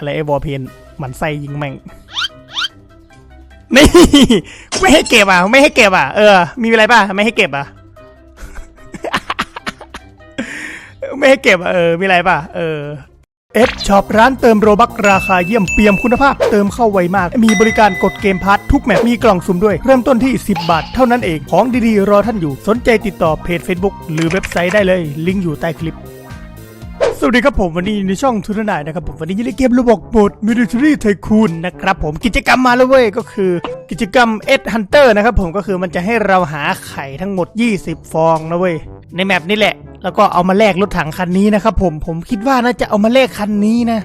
อะไรไอ้วอลเพนหมันไส้ยิงแม่งนี่ไม่ให้เก็บอะไม่ให้เก็บอะเออ มีอะไรป่ะไม่ให้เก็บอะไม่ให้เก็บอะเออมีอะไรป่ะเออเอฟช็อปร้านเติมโรบักราคาเยี่ยมเปี่ยมคุณภาพเติมเข้าไวมาก มีบริการกดเกมพาร์ททุกแมปมีกล่องสุ่มด้วย เริ่มต้นที่ 10 บาท เท่านั้นเองของดีๆ รอท่านอยู่ สนใจติดต่อเพจ Facebook หรือเว็บไซต์ได้เลย ลิงก์อยู่ใต้คลิป สวัสดีครับผมวันนี้ในช่องทุนนายนะครับผมวันนี้ยินดีเกมระบบโหมด Military Tycoon นะครับผมกิจกรรมมาแล้วเว้ยก็คือกิจกรรมเอสฮันเตอร์นะครับผมก็คือมันจะให้เราหาไข่ทั้งหมด 20 ฟองนะเว้ยในแมปนี่แหละ แล้วก็เอามาแลกรถถังคันนี้นะครับผมผมคิดว่าน่าจะเอามาแลกคันนี้นะ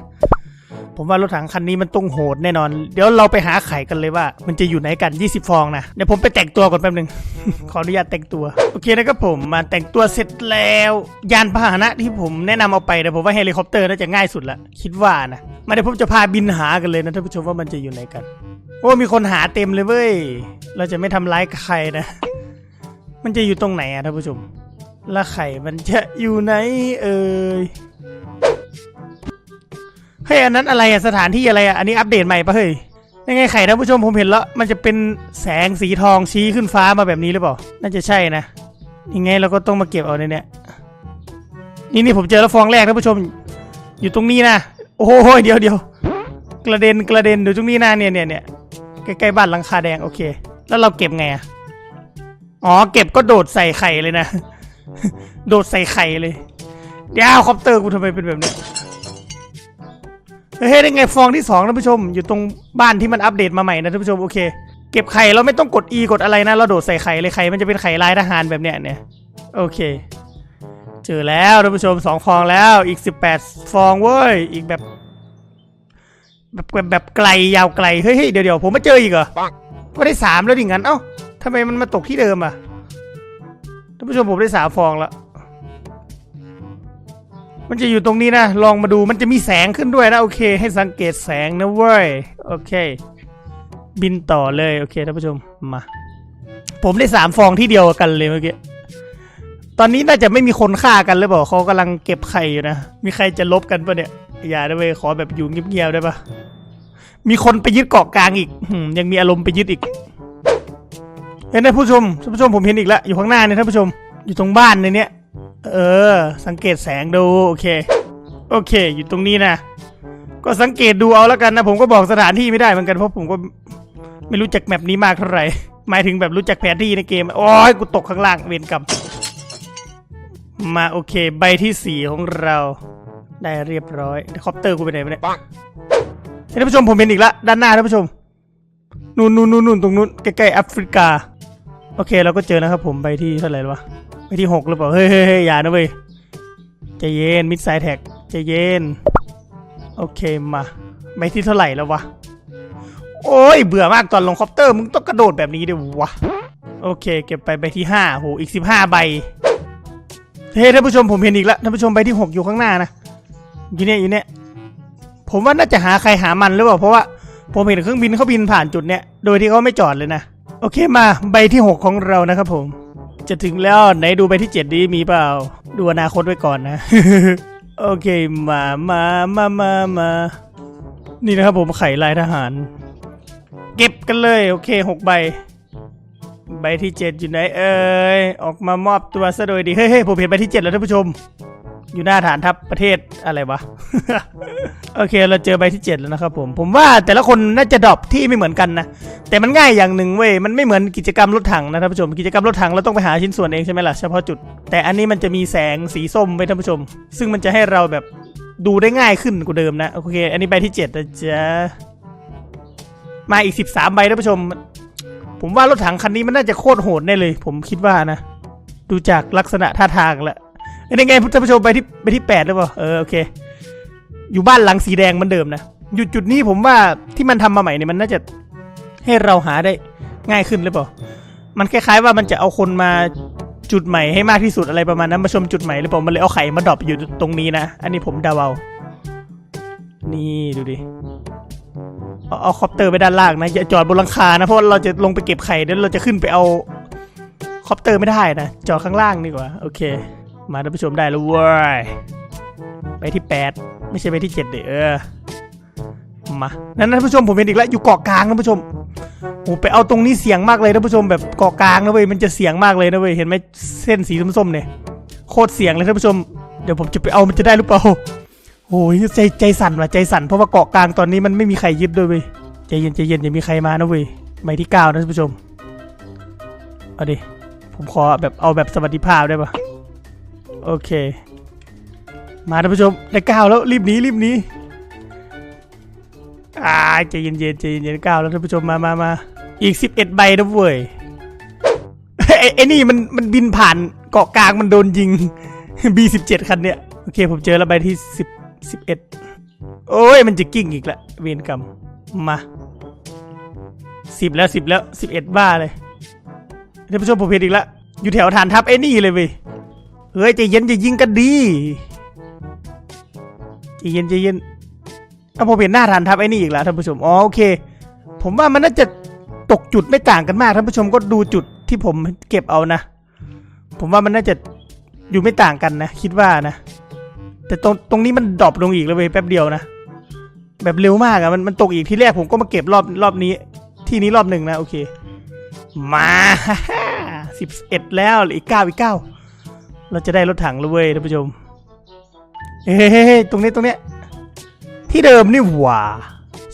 ผมว่ารถถังคันนี้มันต้องโหดแน่นอน เดี๋ยวเราไปหาไข่กันเลยว่า มันจะอยู่ไหนกัน 20 ฟองนะ เดี๋ยวผมไปแต่งตัวก่อนแป๊บหนึง ขออนุญาตแต่งตัว โอเคนะครับผม มาแต่งตัวเสร็จแล้ว ยานพาหนะที่ผมแนะนำเอาไปนะผมว่าเฮลิคอปเตอร์น่าจะง่ายสุดละ คิดว่านะ มาเดี๋ยวผมจะพาบินหากันเลยนะท่านผู้ชมว่ามันจะอยู่ไหนกัน โอ้ มีคนหาเต็มเลยเว้ย เราจะไม่ทำร้ายใครนะ มันจะอยู่ตรงไหนอะท่านผู้ชม แล้วไข่มันจะอยู่ไหนเอ่ย เฮ้ยอันนั้นอะไรอะสถานที่อะไรอะอันนี้อัปเดตใหม่ปะเฮ้ยยังไงไข่ท่านผู้ชมผมเห็นแล้ว มันจะเป็นแสงสีทองชี้ขึ้นฟ้ามาแบบนี้หรือเปล่า น่าจะใช่นะยังไงเราก็ต้องมาเก็บเอาในเนี้ยนี่นี่ผมเจอแล้วฟองแรกท่านผู้ชม อยู่ตรงนี้นะโอ้โหเดี๋ยวเดี๋ยวกระเด็นกระเด็นอยู่ตรงนี้นะเนี่ยเนี่ยเนี่ยใกล้ๆบ้านหลังคาแดงโอเค แล้วเราเก็บไงอะอ๋อเก็บก็โดดใส่ไข่เลยนะ โดดใส่ไข่เลยเดี๋ยวคอปเตอร์กูทำไมเป็นแบบนี้ เฮ้ยได้ไงฟองที่สองท่านผู้ชม อยู่ตรงบ้านที่มันอัปเดตมาใหม่นะท่านผู้ชมโอเค เก็บไข่เราไม่ต้องกด E กดอะไรนะ เราโดดใส่ไข่เลยไข่มันจะเป็นไข่ลายทหารแบบเนี้ยเนี่ยโอเค เจอแล้วท่านผู้ชมสองฟองแล้วอีก 18 ฟองเว้ยอีกแบบ แบบแบบแบบไกลยาวไกลเฮ้ยเฮ้ยเดี๋ยวเดี๋ยวผมมาเจออีกเหรอก็ได้สามแล้วดิงั้นเอ้าทำไมมันมาตกที่เดิมอะท่านผู้ชมผมได้สามฟองแล้ว มันจะอยู่ตรงนี้นะ ลองมาดูมันจะมีแสงขึ้นด้วยนะ โอเค ให้สังเกตแสงนะเว้ย โอเค บินต่อเลย โอเคท่านผู้ชม มา ผมได้สามฟองที่เดียวกันเลยเมื่อกี้ ตอนนี้น่าจะไม่มีคนฆ่ากันหรือเปล่าเขากำลังเก็บไข่อยู่นะ มีใครจะลบกันปะเนี่ย อย่าได้เว้ยขอแบบอยู่เงียบๆได้ปะมีคนไปยึดเกาะกลางอีก ยังมีอารมณ์ไปยึดอีก เห็นไหมผู้ชม ท่านผู้ชมผมเห็นอีกแล้ว อยู่ข้างหน้าเนี่ยท่านผู้ชม อยู่ตรงบ้านในเนี้ย เออ สังเกตแสงดู โอเค โอเค อยู่ตรงนี้นะ ก็สังเกตดูเอาแล้วกันนะ ผมก็บอกสถานที่ไม่ได้เหมือนกันเพราะผมก็ไม่รู้จักแมปนี้มากเท่าไหร่ หมายถึงแบบรู้จักแผนที่ในเกม โอ้ยกูตกข้างล่างเวรกรรมมาโอเค ใบที่สี่ของเรา ได้เรียบร้อยคอปเตอร์กูไปไหนไปเนี่ยเฮ้ยท่านผู้ชมผมเห็นอีกละด้านหน้าท่านผู้ชมนู่นนู่นนู่นนู่นตรงนู้นใกล้ๆแอฟริกา โอเคเราก็เจอนะครับผมใบที่เท่าไหร่วะ ไปที่หกหรือเปล่าเฮ้ยเฮ้ยเฮ้ยอย่านะเว้ยใจเย็นมิดไซแท็กใจเย็น โอเคมาไปที่เท่าไหร่แล้ววะ โอ้ยเบื่อมากตอนลงคอปเตอร์ มึงต้องกระโดดแบบนี้ด้วยวะ โอเค เก็บไปใบที่ห้าโหอีกสิบห้าใบ เฮ้ยท่านผู้ชมผมเห็นอีกแล้วท่านผู้ชมใบที่หกอยู่ข้างหน้านะอยู่เนี่ยอยู่เนี่ยผมว่าน่าจะหาใครหามันหรือเปล่าเพราะว่าผมเห็นเครื่องบินเขาบินผ่านจุดเนี้ยโดยที่เขาไม่จอดเลยนะ โอเคมาใบที่หกของเรานะครับผม จะถึงแล้วไหนดูไปที่เจ็ดดีมีเปล่า ดูอนาคตไว้ก่อนนะ โอเคมามามามามานี่นะครับผมไข่ลายทหาร เก็บกันเลย โอเคหกใบ ใบที่เจ็ดอยู่ไหนเอ่ยออกมามอบตัวซะโดยดีเฮ้ยเฮ้ยผมเห็นใบที่เจ็ดแล้วท่านผู้ชม อยู่หน้าฐานทัพประเทศอะไรวะ โอเคเราเจอใบที่ 7 แล้วนะครับผมผมว่าแต่ละคนน่าจะดรอปที่ไม่เหมือนกันนะ แต่มันง่ายอย่างหนึ่งเว้ยมันไม่เหมือนกิจกรรมรถถังนะท่านผู้ชมกิจกรรมรถถังเราต้องไปหาชิ้นส่วนเองใช่ไหมล่ะเฉพาะจุด แต่อันนี้มันจะมีแสงสีส้มไว้ท่านผู้ชม ซึ่งมันจะให้เราแบบดูได้ง่ายขึ้นกว่าเดิมนะโอเค อันนี้ใบที่7นะจ๊ะมาอีก 13 ใบท่านผู้ชม ผมว่ารถถังคันนี้มันน่าจะโคตรโหดแน่เลย ผมคิดว่านะ ดูจากลักษณะท่าทางแล้ว เอ้ยยังไงท่านผู้ชมไปที่ไปที่แปดหรือเปล่าเออโอเค อยู่บ้านหลังสีแดงเหมือนเดิมนะหยุดจุดนี้ผมว่าที่มันทำมาใหม่เนี่ยมันน่าจะให้เราหาได้ง่ายขึ้นหรือเปล่า มันคล้ายๆว่ามันจะเอาคนมาจุดใหม่ให้มากที่สุดอะไรประมาณนั้นมาชมจุดใหม่หรือเปล่ามันเลยเอาไข่มาดรอปอยู่ตรงนี้นะ อันนี้ผมเดาเอานี่ดูดิเอาเอาคอปเตอร์ไปด้านล่างนะอย่าจอดบนหลังคานะเพราะเราจะลงไปเก็บไข่เดี๋ยวเราจะขึ้นไปเอาคอปเตอร์ไม่ได้นะจอดข้างล่างดีกว่า โอเค มาท่านผู้ชมได้แล้วเว้ย ไปที่แปดไม่ใช่ไปที่เจ็ดเด้อเออมานั้นท่านผู้ชมผมเห็นอีกแล้วอยู่เกาะกลางท่านผู้ชมโอ้ไปเอาตรงนี้เสียงมากเลยท่านผู้ชมแบบเกาะกลางนะเว้ยมันจะเสียงมากเลยนะเว้ยเห็นไหมเส้นสีส้มๆเนี่ยโคตรเสียงเลยท่านผู้ชมเดี๋ยวผมจะไปเอามันจะได้หรือเปล่าโอ้ยใจใจสั่นว่ะใจสั่นเพราะว่าเกาะกลางตอนนี้มันไม่มีใครยึดด้วยเว้ยใจเย็นใจเย็นอย่ามีใครมานะเว้ยใบที่เก้านะท่านผู้ชมเอาดิผมขอแบบเอาแบบสวัสดิภาพได้ปะ โอเค มาท่านผู้ชมได้เก้าแล้วรีบหนีรีบหนีอ่าใจเย็นๆใจเย็นๆเก้าแล้วท่านผู้ชมมามามาอีกสิบเอ็ดใบนะเว้ยไอ้ไอ้นี่มันมันบินผ่านเกาะกลางมันโดนยิง B17 คันเนี้ยโอเคผมเจอแล้วใบที่สิบสิบเอ็ดโอ้ยมันจะกิ้งอีกละเวรกรรมมาสิบแล้วสิบแล้วสิบเอ็ดบ้าเลยท่านผู้ชมผมเห็นอีกล้วอยู่แถวฐานทัพไอ้นี่เลยเว้ย เฮ้ยใจเย็นจะยิงกันดีใจเย็นใจเย็นเอาผมเห็นหน้าฐานทัพไอ้นี่อีกแล้วท่านผู้ชมอ๋อโอเค ผมว่ามันน่าจะตกจุดไม่ต่างกันมากท่านผู้ชมก็ดูจุดที่ผมเก็บเอานะ ผมว่ามันน่าจะอยู่ไม่ต่างกันนะ คิดว่านะ แต่ตรงตรงนี้มันดรอปลงอีกแล้วเว้ยแป๊บเดียวนะแบบเร็วมากอะมันมันตกอีกที่แรกผมก็มาเก็บรอบรอบนี้ ที่นี้รอบหนึ่งนะโอเค มาสิบเอ็ดแล้วหลืออีกเก้าอีกเก้า เราจะได้รถถังแล้วเว้ยท่านผู้ชม เฮ้ยตรงนี้ตรงเนี้ยที่เดิมนี่หว่า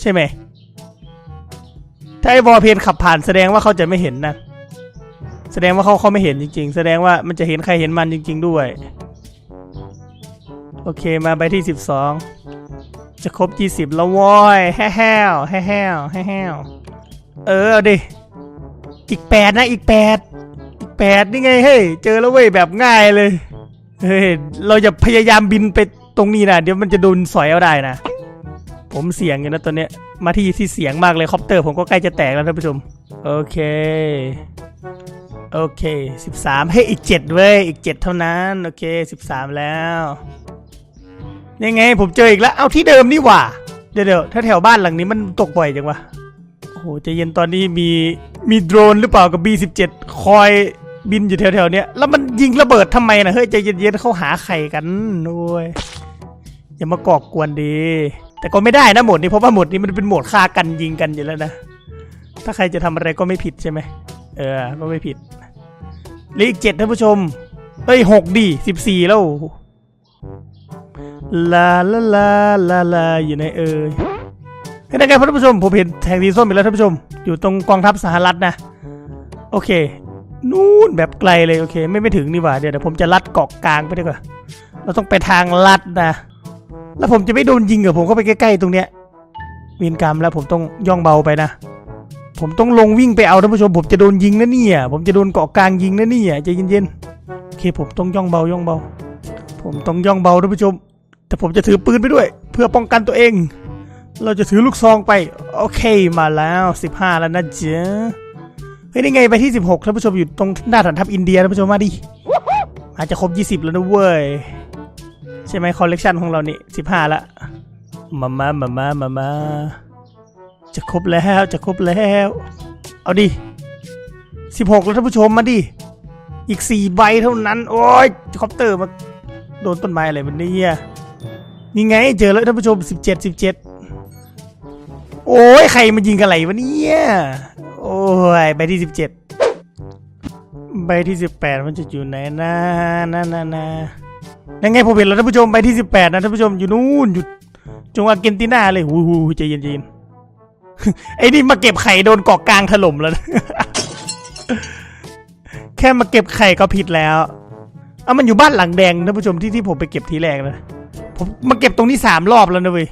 ใช่ไหมถ้าไอ้วอลเพนขับผ่านแสดงว่าเขาจะไม่เห็นนะแสดงว่าเขาเขาไม่เห็นจริง ๆ แสดงว่ามันจะเห็นใครเห็นมันจริง ๆ ด้วย โอเคมาไปที่สิบสองจะครบยี่สิบแล้ววอยแฮ่แฮ่วแฮ่แฮ่วแฮ่แฮ่วเออเอาดิอีกแปดนะอีกแปด แปดนี่ไงเฮ้ยเจอแล้วเว้ยแบบง่ายเลยเฮ้ยเราจะพยายามบินไปตรงนี้นะเดี๋ยวมันจะโดนสอยเอาได้นะ ผมเสียงอยู่นะตอนเนี้ยมาที่ที่เสียงมากเลยคอปเตอร์ผมก็ใกล้จะแตกแล้วท่านผู้ชมโอเคโอเคสิบสามให้ยอีกเจ็ดเว้ย อีกเจ็ดเท่านั้น โอเคสิบสามแล้วยังไง ผมเจออีกแล้ว เอาที่เดิมนี่หว่า เดี๋ยวเดี๋ยวถ้าแถวบ้านหลังนี้มันตกบ่อยจังวะ โอ้โหจะเย็นตอนนี้มีมีโดรนหรือเปล่ากับ B17 คอย บินอยู่แถวๆเนี้ยแล้วมันยิงระเบิดทำไมนะเฮ้ยใจเย็นๆเขาหาไข่กันโอ้ยอย่ามาก่อกวนดี แต่ก็ไม่ได้นะโหมดนี้เพราะว่าโหมดนี้มันเป็นโหมดฆ่ากันยิงกันอยู่แล้วนะถ้าใครจะทำอะไรก็ไม่ผิดใช่ไหมเออก็ไม่ผิดเหลืออีกเจ็ดท่านผู้ชมเอ้ยหกดีสิบสี่แล้วลาลาลาลาลาอยู่ในเอ่ยเฮ้ยนักการท่านผู้ชมผมเห็นแทงสีส้มไปแล้วท่านผู้ชม อยู่ตรงกองทัพสหรัฐนะ โอเค นู่นแบบไกลเลยโอเค ไม่ไม่ถึงนี่หว่าเดี๋ยวเดี๋ยวผมจะลัดเกาะกลางไปดีกว่า เราต้องไปทางลัดนะ แล้วผมจะไม่โดนยิงเหรอผมก็ไปใกล้ๆตรงเนี้ยเวียนกรรมแล้วผมต้องย่องเบาไปนะ ผมต้องลงวิ่งไปเอาท่านผู้ชมผมจะโดนยิงนะเนี่ยผมจะโดนเกาะกลางยิงนะเนี่ยใจเย็นๆโอเคผมต้องย่องเบาย่องเบา ผมต้องย่องเบาท่านผู้ชม แต่ผมจะถือปืนไปด้วย เพื่อป้องกันตัวเอง เราจะถือลูกซองไป โอเคมาแล้ว 15 แล้วนะเจ๊ะ เฮ้ยนี่ไงไปที่ 16ท่านผู้ชมอยู่ตรงหน้าฐานทัพอินเดียท่านผู้ชมมาดิอาจจะครบ 20 แล้วนะเว้ย ใช่ไหมคอลเลกชันของเรานี่ 15 ละมามามามามามาจะครบแล้วจะครบแล้ว เอาดิ 16 แล้วท่านผู้ชมมาดิ อีก 4 ใบเท่านั้น โอ้ยคอปเตอร์มาโดนต้นไม้อะไรแบบนี้อะนี่ไงเจอแล้วท่านผู้ชม 17 17 โอ้ยใครมายิงกันไหลวะเนี่ย ยใบที่สิบเจ็ดใบที่สิบแปดมันจะอยู่ไหนนะนั่นะนะยังไงผมเห็นแล้วท่านผู้ชมใบที่สิบแปดนะท่านผู้ชมอยู่นู่นอยู่จงอาร์เจนตินาเลยหูหูใจเย็นๆไอ้นี่มาเก็บไข่โดนเกาะกลางถล่มแล้ว แค่มาเก็บไข่ก็ผิดแล้วเอามันอยู่บ้านหลังแดงท่านผู้ชมที่ที่ผมไปเก็บทีแรกนะผมมาเก็บตรงนี้สามรอบแล้วนะเว้ย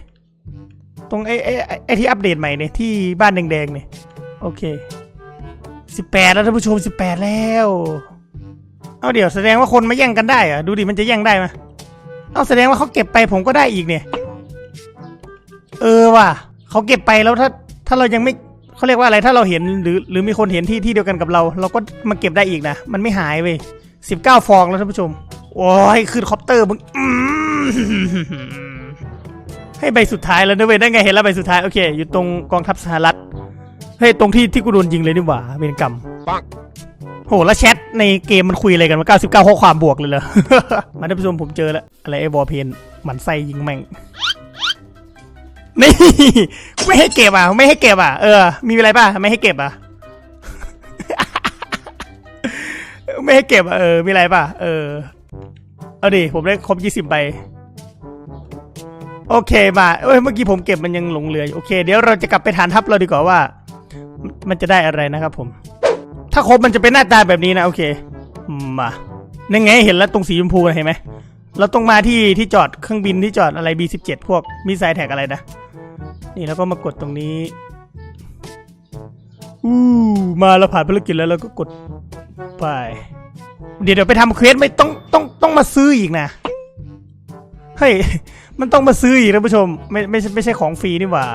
ตรงไอ้ไอ้ไอ้ไอ้ที่อัปเดตใหม่เนี่ยที่บ้านแดงๆเนี่ย โอเคสิบแปดแล้วท่านผู้ชมสิบแปดแล้ว เอาเดี๋ยวแสดงว่าคนมาแย่งกันได้เหรอะดูดิมันจะแย่งได้ไหมเอาแสดงว่าเขาเก็บไปผมก็ได้อีกเนี่ย เออว่ะเขาเก็บไปแล้วถ้าถ้าเรายังไม่เขาเรียกว่าอะไรถ้าเราเห็นหรือหรือมีคนเห็นที่ที่เดียวกันกับเรา เราก็มาเก็บได้อีกนะ มันไม่หายเว้ยสิบเก้าฟองแล้วท่านผู้ชม โอ้ยขึ้นคอปเตอร์มึงให้ใบสุดท้ายแล้วนะเว้ยได้ไงเห็นแล้วใบสุดท้ายโอเค อยู่ตรงกองทัพสหรัฐ เฮ้ยตรงที่ที่กูโดนยิงเลยนี่หว่าเวรกรรมปังโหแล้วแชทในเกมมันคุยอะไรกันมา99 ข้อความบวกเลยเหรอ มาท่านผู้ชมผมเจอแล้ว อะไรไอ้บอลเพนหมันไส้ยิงแม่ง นี่ไม่ให้เก็บอะ ไม่ให้เก็บอะ เออ มีอะไรป่ะ ไม่ให้เก็บอะ ไม่ให้เก็บอะ เออ มีอะไรป่ะ เออ เอาดิ ผมได้ครบยี่สิบใบโอเคมาเอ้ย เมื่อกี้ผมเก็บมันยังหลงเหลืออยู่ โอเค เดี๋ยวเราจะกลับไปฐานทัพเราดีกว่าว่า มันจะได้อะไรนะครับผม ถ้าครบมันจะเป็นหน้าตาแบบนี้นะโอเค มานั่นไงเห็นแล้วตรงสีชมพูเห็นไหมเราต้องมาที่ที่จอดเครื่องบินที่จอดอะไร B17 พวกมิสไซล์แท็กอะไรนะ นี่แล้วก็มากดตรงนี้อู้มาเราผ่านภารกิจแล้วเราก็กดไป เดี๋ยวเดี๋ยวไปทำเควสไม่ต้องต้องต้องมาซื้ออีกนะเฮ้ยมันต้องมาซื้ออีกนะผู้ชม ไม่ไม่ใช่ไม่ใช่ของฟรีนี่หว่า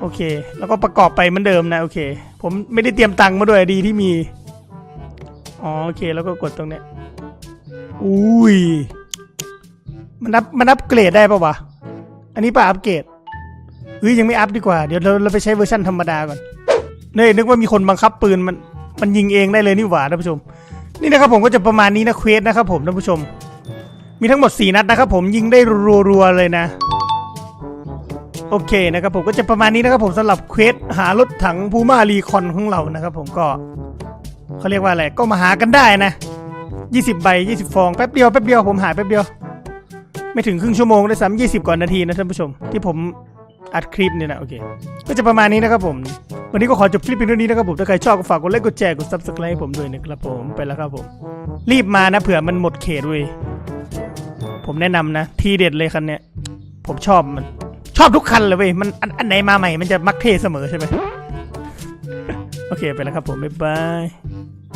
โอเค แล้วก็ประกอบไปเหมือนเดิมนะ โอเค ผมไม่ได้เตรียมตังค์มาด้วยดีที่มี อ๋อ โอเค แล้วก็กดตรงเนี้ย อุ้ย มันอัพมันอัพเกรดได้ปะวะ อันนี้ป่ะอัพเกรดเฮ้ยยังไม่อัพดีกว่า เดี๋ยวเราเราไปใช้เวอร์ชันธรรมดาก่อน เนี่ยนึกว่ามีคนบังคับปืนมันมันยิงเองได้เลยนี่หว่าท่านผู้ชม นี่นะครับผมก็จะประมาณนี้นะเควสนะครับผมท่านผู้ชม มีทั้งหมด 4 นัดนะครับผมยิงได้รัวๆเลยนะ โอเคนะครับผมก็จะประมาณนี้นะครับผมสำหรับเควสหารถถังพูม่ารีคอนของเรานะครับผมก็เขาเรียกว่าอะไรก็มาหากันได้นะ 20 ใบ 20 ฟองแป๊บเดียวแป๊บเดียวผมหายแป๊บเดียว ไม่ถึงครึ่งชั่วโมงได้วยซ้ำยี่สิบกว่านาทีนะท่านผู้ชม ที่ผมอัดคลิปเนี่ยนะโอเค ก็จะประมาณนี้นะครับผม วันนี้ก็ขอจบคลิปเพียงเท่านี้นะครับผม ถ้าใครชอบก็ฝากกดไลค์กดแชร์กด subscribe ให้ผมด้วยนะครับผมไปแล้วครับผม รีบมานะเผื่อมันหมดเขตเว้ยผมแนะนำนะ ทีเด็ดเลยคันเนี้ยผมชอบมัน ชอบทุกคันเลยเว้ยมันอันอันไหนมาใหม่มันจะมักเทเสมอใช่ไหมโอเคไปแล้วครับผมบ๊ายบาย